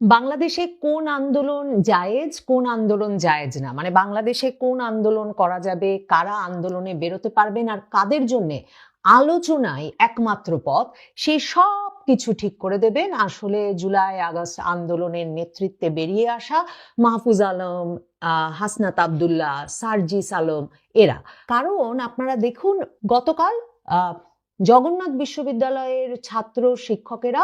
বাংলাদেশে কোন আন্দোলন জায়েজ, কোন আন্দোলন জায়েজ না? মানে বাংলাদেশে কোন আন্দোলন করা যাবে, কারা আন্দোলনে বেরোতে পারবেন আর কাদের জন্য? আলোচনায় একমাত্র পথ, সে সব কিছু ঠিক করে দেবেন। আসলে জুলাই, আগস্ট আন্দোলনের নেতৃত্বে বেরিয়ে আসা মাহফুজ আলম হাসনাত আবদুল্লাহ, সার্জিস আলম, এরা। কারণ আপনারা দেখুন, গতকাল জগন্নাথ বিশ্ববিদ্যালয়ের ছাত্র শিক্ষকেরা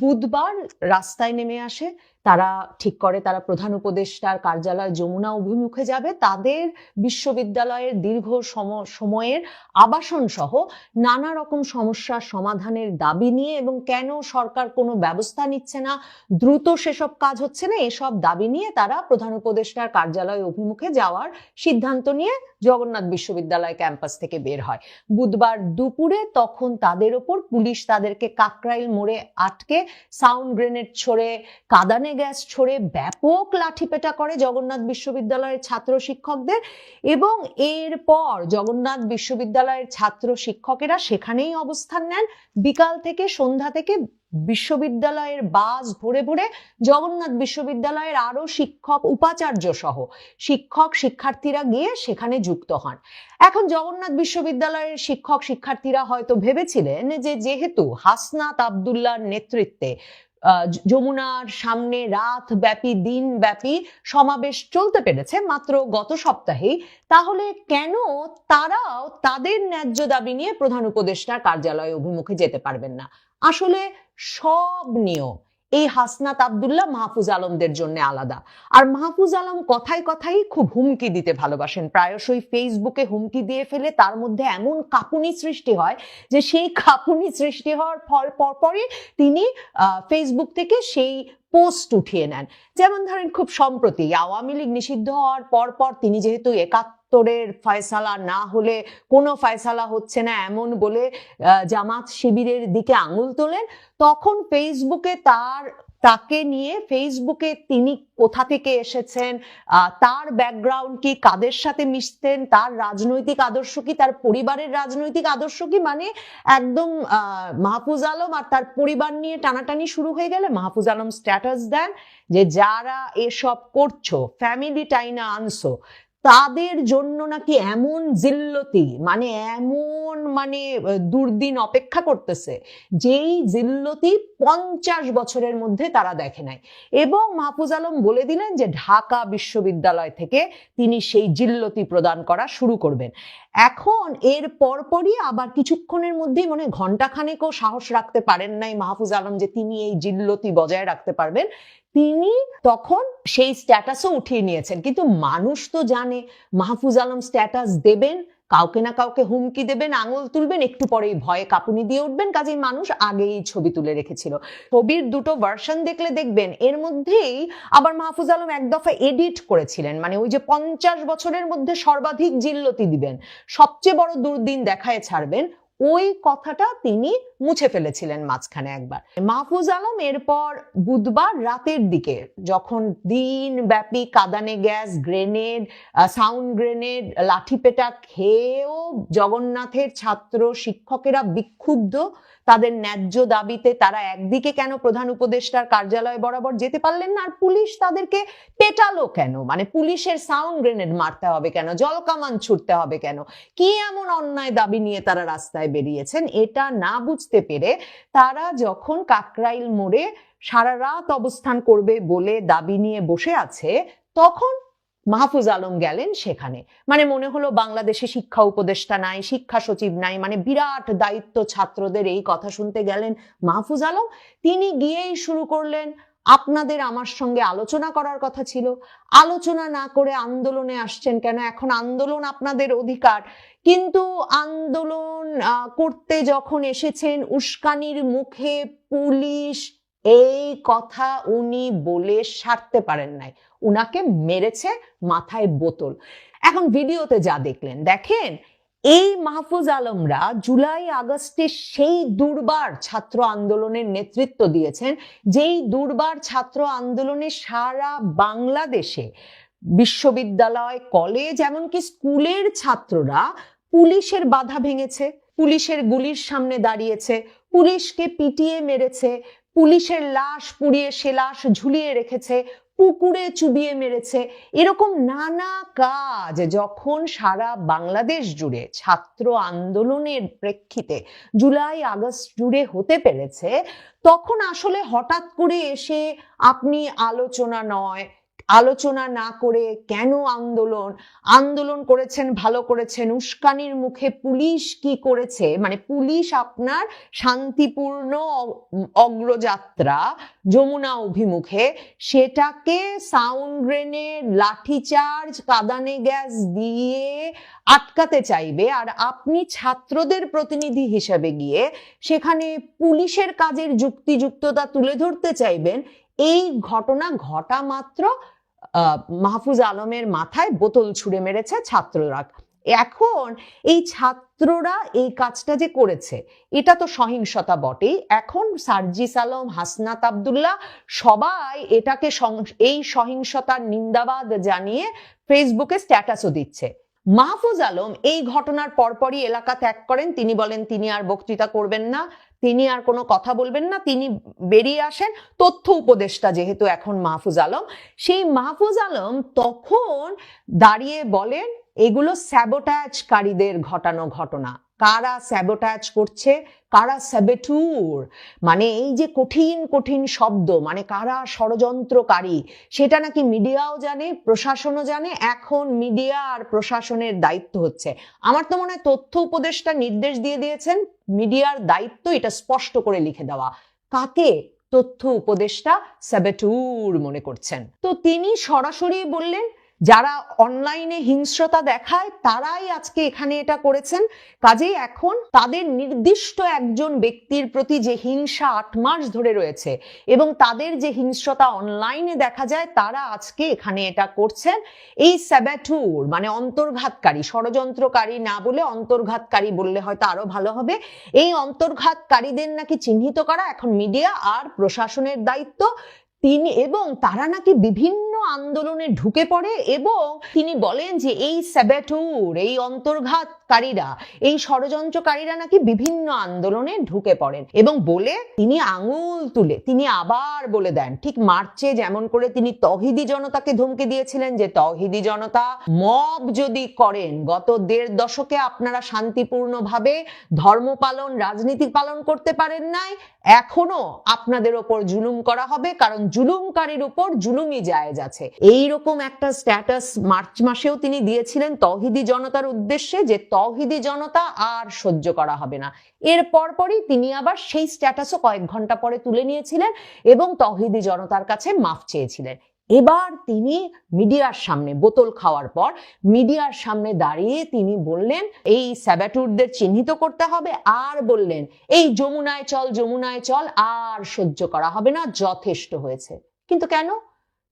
বুধবার রাস্তায় নেমে আসে। তারা ঠিক করে, তারা প্রধান উপদেষ্টার কার্যালয় যমুনা অভিমুখে যাবে। তাদের বিশ্ববিদ্যালয়ের দীর্ঘ সম- সময়ের আবাসন সহ নানা রকম সমস্যার সমাধানের দাবি নিয়ে এবং কেন সরকার কোনো ব্যবস্থা নিচ্ছে না, দ্রুত সেসব কাজ হচ্ছে না, এসব দাবি নিয়ে তারা প্রধান উপদেষ্টার কার্যালয় অভিমুখে যাওয়ার সিদ্ধান্ত নিয়ে জগন্নাথ বিশ্ববিদ্যালয় ক্যাম্পাস থেকে বের হয়। বুধবার দুপুরে তখন তাদের ওপর পুলিশ তাদেরকে কাকরাইল মোড়ে আটকে, সাউন্ড গ্রেনেড ছড়ে কাদানে গ্যাস ছড়ে ব্যাপক লাঠিপেটা করে জগন্নাথ বিশ্ববিদ্যালয়ের ছাত্র শিক্ষকদের এবং এরপর জগন্নাথ বিশ্ববিদ্যালয়ের ছাত্র শিক্ষকেরা সেখানেই অবস্থান নেন। বিকাল থেকে সন্ধ্যা থেকে বিশ্ববিদ্যালয়ের বাস ভরে ভরে জগন্নাথ বিশ্ববিদ্যালয়ের আরও শিক্ষক, উপাচার্য সহ শিক্ষক, শিক্ষার্থীরা গিয়ে সেখানে যুক্ত হন। এখন জগন্নাথ বিশ্ববিদ্যালয়ের শিক্ষক, শিক্ষার্থীরা হয়তো ভেবেছিলেন যে যেহেতু হাসনাত আবদুল্লার নেতৃত্বে যমুনার সামনে রাত ব্যাপী, দিন ব্যাপী সমাবেশ চলতে পেরেছে মাত্র গত সপ্তাহেই। তাহলে কেন তারাও তাদের ন্যায্য দাবি নিয়ে প্রধান উপদেষ্টার কার্যালয় অভিমুখে যেতে পারবেন না? আসলে সব নিয়ম এই হাসনাত আবদুল্লাহ মাহফুজ আলমদের জন্য আলাদা। আর মাহফুজ আলম কথায় কথাই খুব হুমকি দিতে ভালোবাসেন। প্রায়শই ফেসবুকে হুমকি দিয়ে ফেলে, তার মধ্যে এমন কাঁপুনি সৃষ্টি হয় যে সেই কাঁপুনি সৃষ্টি হওয়ার ফল পরপরই তিনি ফেসবুক থেকে সেই পোস্ট উঠিয়ে নেন। যেমন ধরেন খুব সম্প্রতি আওয়ামী লীগ নিষিদ্ধ হওয়ার পর পর তিনি যেহেতু একাত্তরের ফয়সালা না হলে কোনো ফয়সালা হচ্ছে না এমন বলে জামাত শিবিরের দিকে আঙুল তোলেন। তখন ফেসবুকে তার, তাকে নিয়ে ফেসবুকে তিনি কোথা থেকে এসেছেন তার ব্যাকগ্রাউন্ড কি, কাদের সাথে মিশতেন, তার রাজনৈতিক আদর্শ কি, তার পরিবারের রাজনৈতিক আদর্শ কি মানে একদম মাহফুজ আলম আর তার পরিবার নিয়ে টানাটানি শুরু হয়ে গেলে মাহফুজ আলম স্ট্যাটাস দেন যে, যারা এসব করছ ফ্যামিলি টাইনা আনছো তাদের জন্য নাকি এমন জিল্লতি মানে এমন মানে দুর্দিন অপেক্ষা করতেছে, যেই জিল্লতি পঞ্চাশ বছরের মধ্যে তারা দেখে নাই। এবং মাহফুজ আলম বলে দিলেন যে ঢাকা বিশ্ববিদ্যালয় থেকে তিনি সেই জিল্লতি প্রদান করা শুরু করবেন। এখন এর পরপরই আবার কিছুক্ষণের মধ্যেই মনে ঘন্টাখানেকও সাহস রাখতে পারেন নাই মাহফুজ আলম যে তিনি এই জিল্লতি বজায় রাখতে পারবেন। তিনি তখন সেই স্ট্যাটাসও উঠিয়ে নিয়েছেন। কিন্তু মানুষ তো জানে, মাহফুজ আলম স্ট্যাটাস দেবেন কাউকে না কাউকে হুমকি দেবেন, আঙুল তুলবেন, একটু পরেই ভয়ে কাঁপুনি দিয়ে উঠবেন, কাজেই মানুষ আগেই ছবি তুলে রেখেছিল। ছবির দুটো ভার্সন দেখলে দেখবেন, এর মধ্যেই আবার মাহফুজ আলম এক দফা এডিট করেছিলেন মানে ওই যে পঞ্চাশ বছরের মধ্যে সর্বাধিক জিল্লতি দিবেন। সবচেয়ে বড় দুর্দিন দেখায় ছাড়বেন, ওই কথাটা তিনি মুছে ফেলেছিলেন মাঝখানে একবার। মাহফুজ আলম এরপর বুধবার রাতের দিকে যখন দিন ব্যাপী কাদানে গ্যাস, গ্রেনেড সাউন্ড গ্রেনেড লাঠিপেটা খেয়েও জগন্নাথের ছাত্র শিক্ষকেরা বিক্ষুব্ধ, তাদের ন্যায্য দাবিতে তারা একদিকে কেন প্রধান উপদেষ্টার কার্যালয় বরাবর যেতে পারলেন না, আর পুলিশ তাদেরকে পেটালো কেন? মানে পুলিশের সাউন্ড গ্রেনেড মারতে হবে কেন? জলকামান ছুটতে হবে কেন? কি এমন অন্যায় দাবি নিয়ে তারা রাস্তায় বেরিয়েছেন? এটা না বুঝতে পেরে তারা যখন কাকরাইল মোড়ে সারা রাত অবস্থান করবে বলে দাবি নিয়ে বসে আছে, তখন মাহফুজ আলম গেলেন সেখানে। মানে মনে হলো বাংলাদেশে শিক্ষা উপদেষ্টা নাই, শিক্ষা সচিব নাই মানে বিরাট দায়িত্ব ছাত্রদের এই কথা শুনতে গেলেন মাহফুজ আলম। তিনি গিয়েই শুরু করলেন, আপনাদের আমার সঙ্গে আলোচনা করার কথা ছিল। আলোচনা না করে আন্দোলনে আসছেন কেন? এখন আন্দোলন আপনাদের অধিকার। কিন্তু আন্দোলন করতে যখন এসেছেন, উস্কানির মুখে পুলিশ এই কথা উনি বলে সারতে পারেন নাই। উনাকে মেরেছে মাথায় বোতল। এখন ভিডিওতে যা দেখলেন, দেখেন, এই মাহফুজ আলমরা জুলাই আগস্টে সেই দুর্বার ছাত্র আন্দোলনের নেতৃত্ব দিয়েছেন, যেই দুর্বার ছাত্র আন্দোলনে সারা বাংলাদেশে বিশ্ববিদ্যালয়, কলেজ, এমনকি স্কুলের ছাত্ররা পুলিশের বাধা ভেঙেছে, পুলিশের গুলির সামনে দাঁড়িয়েছে, পুলিশকে পিটিয়ে মেরেছে পুলিশের লাশ পুড়িয়ে সে লাশ ঝুলিয়ে রেখেছে, পুকুরে চুবিয়ে মেরেছে। এরকম নানা কাজ যখন সারা বাংলাদেশ জুড়ে ছাত্র আন্দোলনের প্রেক্ষিতে জুলাই আগস্ট জুড়ে হতে পেরেছে, তখন আসলে হঠাৎ করে এসে আপনি আলোচনা নয় আলোচনা না করে কেন আন্দোলন? আন্দোলন করেছেন, ভালো করেছেন, উস্কানির মুখে পুলিশ কি করেছে? মানে পুলিশ আপনার শান্তিপূর্ণ অগ্রযাত্রা, যমুনা অভিমুখে সেটাকে সাউন্ড গ্রেনেড লাঠিচার্জ, কাদানে গ্যাস দিয়ে আটকাতে চাইবে। আর আপনি ছাত্রদের প্রতিনিধি হিসেবে গিয়ে সেখানে পুলিশের কাজের যুক্তিযুক্ততা তুলে ধরতে চাইবেন এই ঘটনা ঘটা মাত্র মাহফুজ আলমের মাথায় বোতল ছুঁড়ে মেরেছে ছাত্ররা। এখন এই ছাত্ররা এই কাজটা যে করেছে, এটা তো সহিংসতা বটেই। এখন সার্জিস আলম, হাসনাত আবদুল্লাহ সবাই এটাকে এই সহিংসতার নিন্দাবাদ জানিয়ে ফেসবুকে স্ট্যাটাসও দিচ্ছে। মাহফুজ আলম এই ঘটনার পরপরই এলাকা ত্যাগ করেন। তিনি বলেন, তিনি আর বক্তৃতা করবেন না। তিনি আর কোনো কথা বলবেন না। তিনি বেরিয়ে আসেন। তথ্য উপদেষ্টা যেহেতু এখন মাহফুজ আলম। সেই মাহফুজ আলম তখন দাঁড়িয়ে বলেন, এগুলো স্যাবোটাজকারীদের ঘটানো ঘটনা। কারা স্যাবোটাজ করছে, কারা স্যাবেটুর মানে এই যে কঠিন কঠিন শব্দ মানে কারা ষড়যন্ত্রকারী, সেটা নাকি মিডিয়াও জানে, প্রশাসনও জানে, এখন মিডিয়া আর প্রশাসনের দায়িত্ব হচ্ছে। আমার তো মনে হয় তথ্য উপদেষ্টা নির্দেশ দিয়ে দিয়েছেন, মিডিয়ার দায়িত্ব এটা স্পষ্ট করে লিখে দেওয়া। কাকে? তথ্য উপদেষ্টা স্যাবেটুর মনে করছেন। তো তিনি সরাসরি বললেন যারা অনলাইনে হিংস্রতা দেখায়, তারাই আজকে এখানে এটা করেছেন। কাজেই এখন তাদের নির্দিষ্ট একজন ব্যক্তির প্রতি যে হিংসা আট মাস ধরে রয়েছে এবং তাদের যে হিংস্রতা অনলাইনে দেখা যায়, তারা আজকে এখানে এটা করছেন। এই স্যাবাটুর মানে অন্তর্ঘাতকারী, ষড়যন্ত্রকারী না বলে অন্তর্ঘাতকারী বললে হয়তো আরও ভালো হবে। এই অন্তর্ঘাতকারীদের নাকি চিহ্নিত করা এখন মিডিয়া আর প্রশাসনের দায়িত্ব। তিনি এবং তারা নাকি বিভিন্ন আন্দোলনে ঢুকে পড়ে এবং তিনি বলেন যে এই স্যাবেটুর এই অন্তর্ঘাতকারীরা এই ষড়যন্ত্রকারীরা নাকি বিভিন্ন আন্দোলনে ঢুকে পড়েন এবং বলে তিনি আঙুল তুলে, তিনি আবার বলে দেন, ঠিক মার্চে যেমন করে তিনি তহিদি জনতাকে ধমকে দিয়েছিলেন যে তহিদি জনতা মব যদি করেন, গত দেড় দশকে আপনারা শান্তিপূর্ণভাবে ধর্ম পালন, রাজনীতি পালন করতে পারেন নাই, এখনও আপনাদের ওপর জুলুম করা হবে, কারণ জুলুমকারীর উপর জুলুমই জায়েজ আছে। এইরকম একটা স্ট্যাটাস মার্চ মাসেও তিনি দিয়েছিলেন তহিদি জনতার উদ্দেশ্যে যে তহিদি জনতা আর সহ্য করা হবে না। এর পরপরই তিনি আবার সেই স্ট্যাটাসও কয়েক ঘণ্টা পরে তুলে নিয়েছিলেন এবং তহিদি জনতার কাছে মাফ চেয়েছিলেন। এবার তিনি মিডিয়ার সামনে বোতল খাওয়ার পর মিডিয়ার সামনে দাঁড়িয়ে তিনি বললেন, এই স্যাবাটুরদের চিহ্নিত করতে হবে আর বললেন, এই যমুনায় চল যমুনায় চল, আর সহ্য করা হবে না, যথেষ্ট হয়েছে। কিন্তু কেন?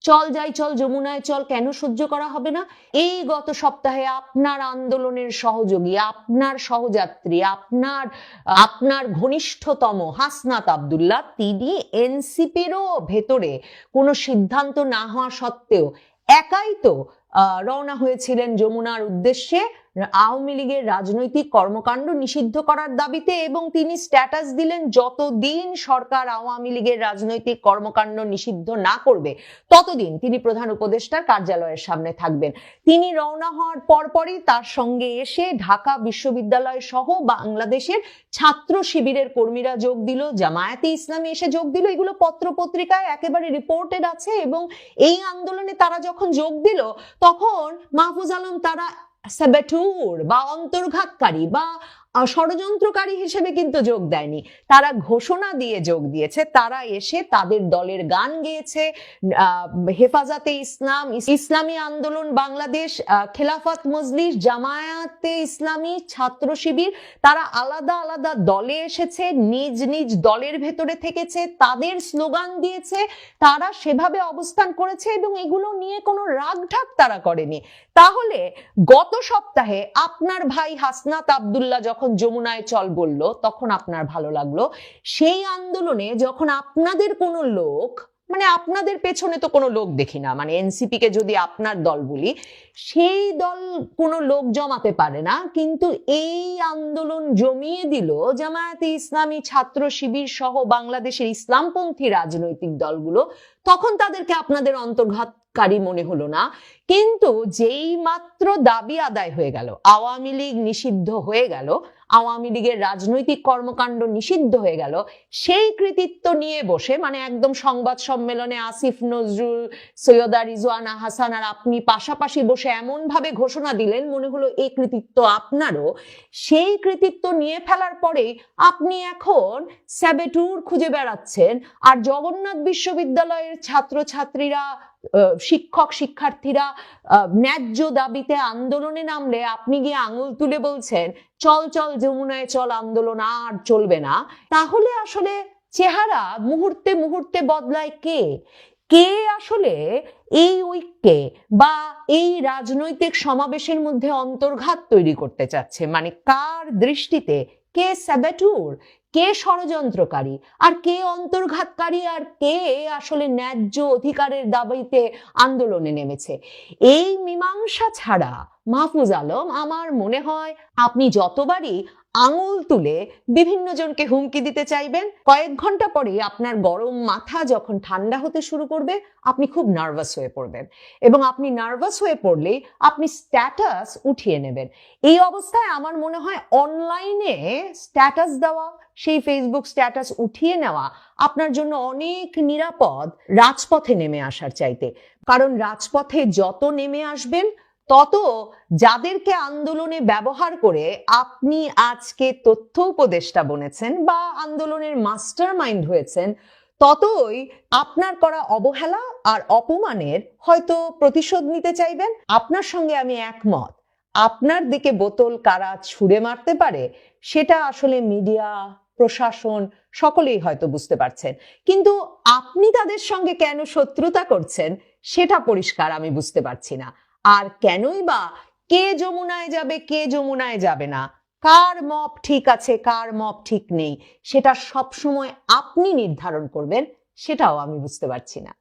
চল যাই, চল যমুনায়, চল কেন সহ্য করা হবে না? এই গত সপ্তাহে আপনার আন্দোলনের সহযোগী, আপনার সহযাত্রী, আপনার আপনার ঘনিষ্ঠতম হাসনাত আবদুল্লাহ, তিনি এনসিপিরও ভেতরে কোনো সিদ্ধান্ত না হওয়া সত্ত্বেও একাই তো রওনা হয়েছিলেন যমুনার উদ্দেশ্যে। আওয়ামী লীগের রাজনৈতিক কর্মকাণ্ড নিষিদ্ধ করার দাবিতে এবং তিনি স্ট্যাটাস দিলেন যতদিন সরকার আওয়ামী লীগের রাজনৈতিক কর্মকাণ্ড নিষিদ্ধ না করবে, ততদিন তিনি প্রধান উপদেষ্টার কার্যালয়ের সামনে থাকবেন। তিনি রওনা হওয়ার পরপরই তার সঙ্গে এসে ঢাকা বিশ্ববিদ্যালয় সহ বাংলাদেশের ছাত্র শিবিরের কর্মীরা যোগ দিল, জামায়াতে ইসলামী এসে যোগ দিল। এগুলো পত্র পত্রিকায় একেবারে রিপোর্টেড আছে এবং এই আন্দোলনে তারা যখন যোগ দিল তখন মাহফুজ আলম তারা সেবেটুর বা অন্তর্ঘাতকারী বা ষড়যন্ত্রকারী হিসেবে কিন্তু যোগ দেয়নি। তারা ঘোষণা দিয়ে যোগ দিয়েছে। তারা এসে তাদের দলের গান গেয়েছে। হেফাজতে ইসলাম ইসলামী আন্দোলন, বাংলাদেশ খেলাফত মজলিস, জামায়াতে ইসলামী ছাত্র শিবির, তারা আলাদা আলাদা দলে এসেছে, নিজ নিজ দলের ভেতরে থেকেছে, তাদের স্লোগান দিয়েছে, তারা সেভাবে অবস্থান করেছে এবং এগুলো নিয়ে কোনো রাগঢাক তারা করেনি। তাহলে গত সপ্তাহে আপনার ভাই হাসনাত আবদুল্লাহ যখন যমুনায় চল বলল, তখন আপনার ভালো লাগল। সেই আন্দোলনে যখন আপনাদের কোনো লোক মানে আপনাদের পেছনে তো কোনো লোক দেখি না মানে এনসিপি কে যদি আপনার দল বলি, সেই দল কোনো লোক জমাতে পারে না, কিন্তু এই আন্দোলন জমিয়ে দিল জামায়াতে ইসলামী ছাত্র শিবির সহ বাংলাদেশের ইসলামপন্থী রাজনৈতিক দলগুলো। তখন তাদেরকে আপনাদের অন্তর্ঘাতকারী মনে হলো না। কিন্তু যেই মাত্র দাবি আদায় হয়ে গেল, আওয়ামী লীগ নিষিদ্ধ হয়ে গেল, আওয়ামী লীগের রাজনৈতিক কর্মকাণ্ড নিষিদ্ধ হয়ে গেল, সেই কৃতিত্ব নিয়ে বসে মানে একদম সংবাদ সম্মেলনে আসিফ নজরুল, সৈয়দা রিজওয়ানা হাসান আর আপনি পাশাপাশি বসে এমন ভাবে ঘোষণা দিলেন, মনে হলো এই কৃতিত্ব আপনারও। সেই কৃতিত্ব নিয়ে ফেলার পরে আপনি এখন স্যাবেটুর খুঁজে বেড়াচ্ছেন। আর জগন্নাথ বিশ্ববিদ্যালয়ের ছাত্রছাত্রীরা শিক্ষক শিক্ষার্থীরা ন্যায্য দাবিতে আন্দোলনে নামলে আপনি গিয়ে আঙুল তুলে বলছেন, চল চল, যমুনায় চল, আন্দোলন আর চলবে না। তাহলে আসলে চেহারা মুহূর্তে মুহূর্তে বদলায় কে? কে আসলে এই ঐক্যে বা এই রাজনৈতিক সমাবেশের মধ্যে অন্তর্ঘাত তৈরি করতে চাচ্ছে? মানে কার দৃষ্টিতে? কে স্যাবেটুর কে ষড়যন্ত্রকারী? আর কে অন্তর্ঘাতকারী? আর কে আসলে ন্যায্য অধিকারের দাবিতে আন্দোলনে নেমেছে? এই মীমাংসা ছাড়া মাহফুজ আলম, আমার মনে হয় আপনি যতবারই আঙুল তুলে বিভিন্ন জনকে হুমকি দিতে চাইবেন, কয়েক ঘণ্টা পরে আপনার গরম মাথা যখন ঠান্ডা হতে শুরু করবে, আপনি খুব নার্ভাস হয়ে পড়বেন। এবং আপনি নার্ভাস হয়ে পড়লে আপনি স্ট্যাটাস উঠিয়ে নেবেন। এই অবস্থায় আমার মনে হয় অনলাইনে স্ট্যাটাস দেওয়া, সেই ফেসবুক স্ট্যাটাস উঠিয়ে নেওয়া আপনার জন্য অনেক নিরাপদ রাজপথে নেমে আসার চাইতে। কারণ রাজপথে যত নেমে আসবেন তত যাদেরকে আন্দোলনে ব্যবহার করে আপনি আজকে তথ্য উপদেষ্টা বনেছেন বা আন্দোলনের মাস্টার মাইন্ড হয়েছেন, ততই আপনার করা অবহেলা আর অপমানের হয়তো প্রতিশোধ নিতে চাইবেন। আপনার সঙ্গে আমি একমত। আপনার দিকে বোতল কারা ছুঁড়ে মারতে পারে, সেটা আসলে মিডিয়া, প্রশাসন সকলেই হয়তো বুঝতে পারছেন। কিন্তু আপনি তাদের সঙ্গে কেন শত্রুতা করছেন, সেটা পরিষ্কার আমি বুঝতে পারছি না। আর কেনই বা কে যমুনায় যাবে, কে যমুনায় যাবে না? কার মপ ঠিক আছে, কার মপ ঠিক নেই? সেটা সবসময় আপনি নির্ধারণ করবেন, সেটাও আমি বুঝতে পারছি না।